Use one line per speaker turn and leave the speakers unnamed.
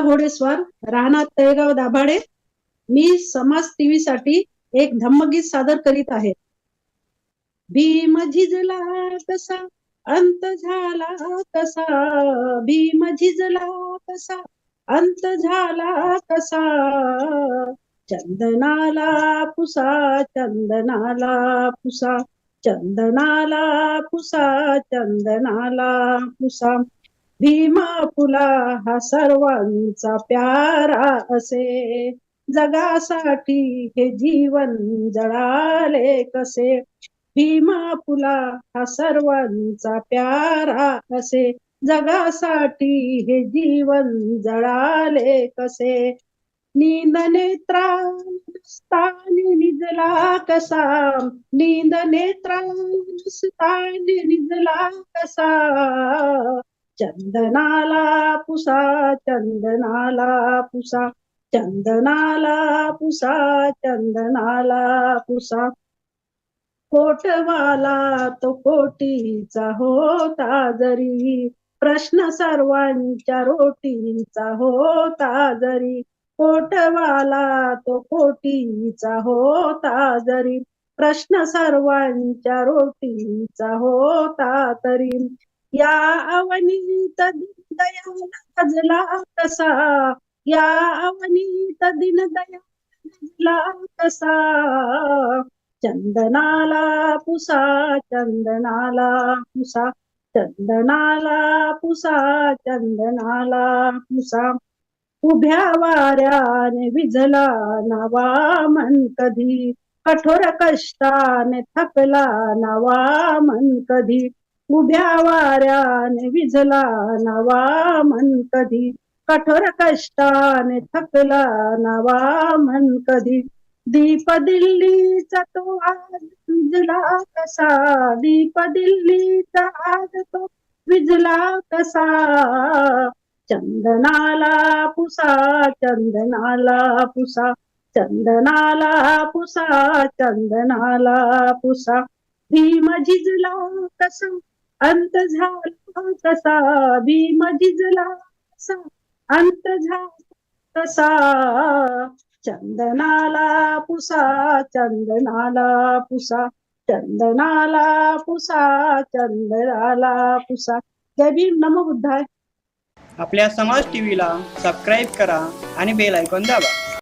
मंगला घोडेस्वार राहणार तळेगाव दाभाडे. मी समाज टीव्ही साठी एक धम्मगीत सादर करीत आहे. भीम झिजला कसा अंत झाला कसा भीम झिजला तसा अंत झाला तसा. चंदनाला पुसा चंदनाला पुसा. चंदनाला पुसा चंदनाला पुसा. भीमा फुला हा सर्वांचा प्यारा असे. जगासाठी हे जीवन जळाले कसे? भीमा फुला हा सर्वांचा प्यारा असे. जगासाठी हे जीवन जळाले कसे? नींद नेत्रास्तानी निजला कसा? नींद नेत्रास्तानी निजला कसा? चंदनाला पुसा चंदनाला पुसा चंदनाला पुसा चंदनाला पुसा. कोटवाला तो कोटीचा होता जरी प्रश्न सर्वांच्या रोटीचा होता जरी. कोटवाला तो कोटीचा होता जरी प्रश्न सर्वांच्या रोटीचा होता तरी. या अवनीत दया गजला कसा या अवनीत दिन दयाल कसा चंदनाला पुसा चंदनाला पुसा. चंदनाला पुसा चंदनाला पुसा. उभ्या वाऱ्याने विझला नवा मन कधी. कठोर कष्टाने थकला नवा मन कधी. उभ्या वाऱ्याने विझला नवा मन कधी कठोर कष्टाने थकला नवा मन कधी दीप दिल्लीचा तो आज विजला कसा? दीप दिल्लीचा आज तो विजला कसा? चंदनाला पुसा चंदनाला पुसा. चंदनाला पुसा चंदनाला पुसा. भीम झिजला कसा? अंत झाला तसा भीम झिजला अंत झाला तसा चंदनाला पुसा. चंदनाला पुसा. चंदनाला पुसा. चंदनाला पुसा. जय भीम. नमो बुद्धाय.
आपल्या समाज टीव्हीला सबस्क्राईब करा आणि बेल ऐकून दाबा.